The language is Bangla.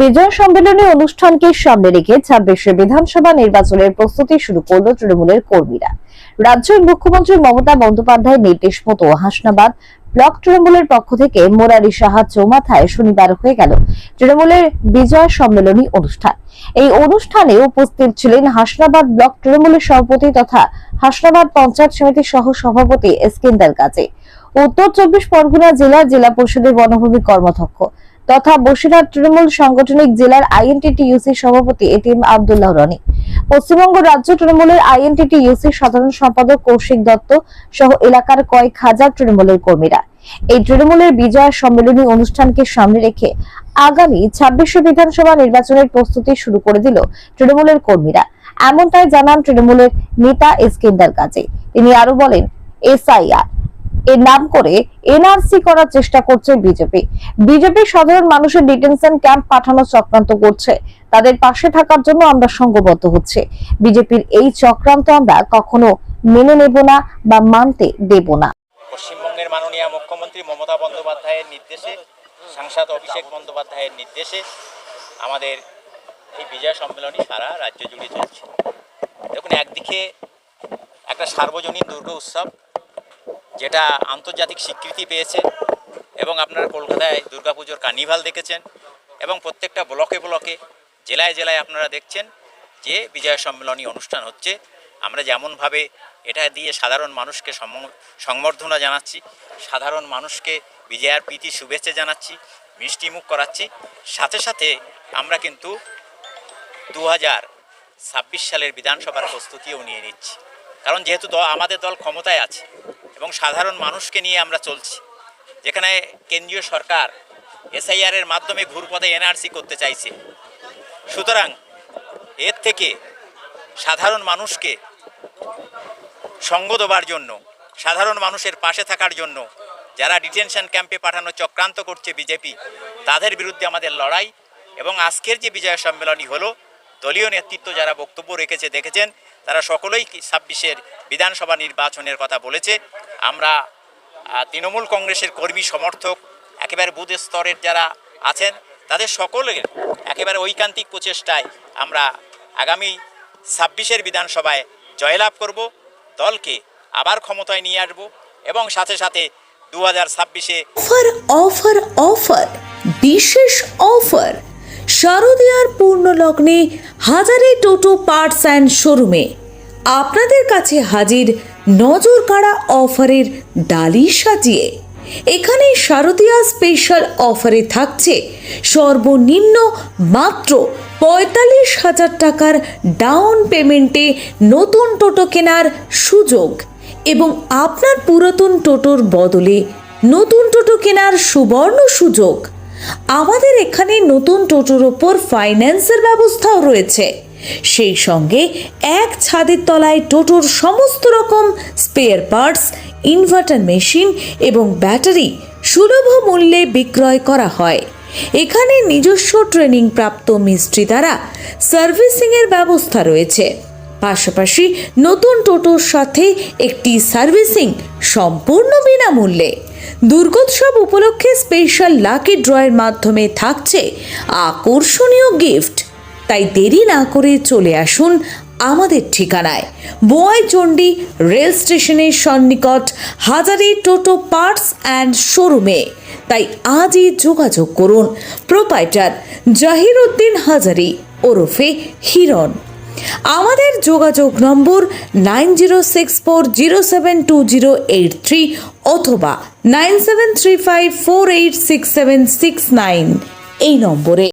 বিজয় সম্মেলনী অনুষ্ঠানকে সামনে রেখে ছাব্বিশে বিধানসভা নির্বাচনের প্রস্তুতি শুরু করল তৃণমূলের কর্মীরা। রাজ্যের মুখ্যমন্ত্রী মমতা বন্দ্যোপাধ্যায়ের নির্দেশ মতো হাসনাবাদ ব্লক তৃণমূলের পক্ষ থেকে মোরারি সাহা চৌমাথায় শনিবার হয়ে গেল তৃণমূলের বিজয় সম্মেলনী অনুষ্ঠান। এই অনুষ্ঠানে উপস্থিত ছিলেন হাসনাবাদ ব্লক তৃণমূলের সভাপতি তথা হাসনাবাদ পঞ্চায়েত সমিতির সহ সভাপতি এসকেন্দার কাজী। উত্তর চব্বিশ পরগনা জেলার জেলা পরিষদের বনভূমি কর্মধ্যক্ষ তথা বসিরহাট তৃণমূল সাংগঠনিক জেলার আইএনটিটি ইউসি সভাপতি এটিএম আব্দুল্লাহ রনি। পশ্চিমবঙ্গ রাজ্য তৃণমূলের আইএনটিটি ইউসি সাধারণ সম্পাদক কৌশিক দত্ত সহ এলাকার কয়েক হাজার তৃণমূলের কর্মীরা। এই তৃণমূলের বিজয় সম্মেলনী অনুষ্ঠানকে সামনে রেখে আগামী ছাব্বিশে বিধানসভা নির্বাচনের প্রস্তুতি শুরু করে দিল তৃণমূলের কর্মীরা। এমনটাই জানান তৃণমূলের নেতা এসকেন্দার কাজী তিনি আরও বলেন, এসআইআর এর নাম করে এনআরসি করার চেষ্টা করছে বিজেপি। বিজেপি সাধারণ মানুষের ডিটেনশন ক্যাম্প পাঠানোর চক্রান্ত করছে। তাদের পাশে থাকার জন্য আমরা সংঘবদ্ধ হচ্ছে। বিজেপির এই চক্রান্ত আমরা কখনো মেনে নেব না বা মানতে দেব না। পশ্চিমবঙ্গের মাননীয় মুখ্যমন্ত্রী মমতা বন্দ্যোপাধ্যায়ের নির্দেশে, সাংসদ অভিষেক বন্দ্যোপাধ্যায়ের নির্দেশে আমাদের এই বিজয় সম্মেলনী সারা রাজ্য জুড়ে চলছে। দেখুন, একদিকে একটা সার্বজনীন দুর্গ উৎসব যেটা আন্তর্জাতিক স্বীকৃতি পেয়েছে এবং আপনারা কলকাতায় দুর্গাপুজোর কার্নিভাল দেখেছেন এবং প্রত্যেকটা ব্লকে ব্লকে, জেলায় জেলায় আপনারা দেখছেন যে বিজয় সম্মেলনী অনুষ্ঠান হচ্ছে। আমরা যেমনভাবে এটা দিয়ে সাধারণ মানুষকে সংবর্ধনা জানাচ্ছি, সাধারণ মানুষকে বিজয়ার প্রীতি শুভেচ্ছা জানাচ্ছি, মিষ্টিমুখ করাচ্ছি। সাথে সাথে আমরা কিন্তু দু হাজার ছাব্বিশ সালের বিধানসভার প্রস্তুতিও নিয়ে নিচ্ছি। কারণ যেহেতু আমাদের দল ক্ষমতায় আছে এবং সাধারণ মানুষকে নিয়ে আমরা চলছি। যেখানে কেন্দ্রীয় সরকার এসআইআর এর মাধ্যমে ঘুরপথে এনআরসি করতে চাইছে। সুতরাং এর থেকে সাধারণ মানুষকে সঙ্গ দেবার জন্য, সাধারণ মানুষের পাশে থাকার জন্য, যারা ডিটেনশন ক্যাম্পে পাঠানো চক্রান্ত করছে বিজেপি, তাদের বিরুদ্ধে আমাদের লড়াই এবং আজকের যে বিজয় সম্মেলনী হলো, দলীয় নেতৃত্ব যারা বক্তব্য রেখেছে, দেখেছেন, তারা সকলেই ছাব্বিশের বিধানসভা নির্বাচনের কথা বলেছে। আমরা তৃণমূল কংগ্রেসের কর্মী সমর্থক, একেবারে বুথ স্তরের যারা আছেন, তাদের সকলের একেবারে ঐকান্তিক প্রচেষ্টায় আমরা আগামী ছাব্বিশের বিধানসভায় জয়লাভ করব, দলকে আবার ক্ষমতায় নিয়ে আসব এবং সাথে সাথে দু হাজার ছাব্বিশে অফার অফার অফার, বিশেষ অফার, শারদীয়ার পূর্ণ লগ্নে হাজারে টোটো পার্টস অ্যান্ড শোরুমে। আপনাদের কাছে হাজির নজর কাড়া অফারের ডালি সাজিয়ে। এখানে শারদীয়া স্পেশাল অফারে থাকছে সর্বনিম্ন মাত্র পঁয়তাল্লিশ হাজার টাকার ডাউন পেমেন্টে নতুন টোটো কেনার সুযোগ এবং আপনার পুরাতন টোটোর বদলে নতুন টোটো কেনার সুবর্ণ সুযোগ। আমাদের এখানে নতুন টোটোর ওপর ফাইন্যান্সের ব্যবস্থাও রয়েছে। সেই সঙ্গে এক ছাদের তলায় টোটোর সমস্ত রকম স্পেয়ার পার্টস ইনভার্টার মেশিন এবং ব্যাটারি সুলভ মূল্যে বিক্রয় করা হয়। এখানে নিজস্ব ট্রেনিং প্রাপ্ত মিস্ত্রি দ্বারা সার্ভিসিংয়ের ব্যবস্থা রয়েছে। পাশাপাশি নতুন টোটোর সাথে একটি সার্ভিসিং সম্পূর্ণ বিনামূল্যে। দুর্গোৎসব উপলক্ষে স্পেশাল লাকি ড্রয়ের মাধ্যমে থাকছে আকর্ষণীয় গিফট তাই দেরি না করে চলে আসুন আমাদের ঠিকানায়। বোয়াইচণ্ডী রেল স্টেশনের সন্নিকট হাজারি টোটো পার্টস অ্যান্ড শোরুমে। তাই আজই যোগাযোগ করুন। প্রোপাইটার জাহির উদ্দিন হাজারি ওরফে হিরণ। আমাদের যোগাযোগ number nine zero six four zero seven two zero eight three অথবা nine seven three five four eight six seven six nine এই নম্বরে।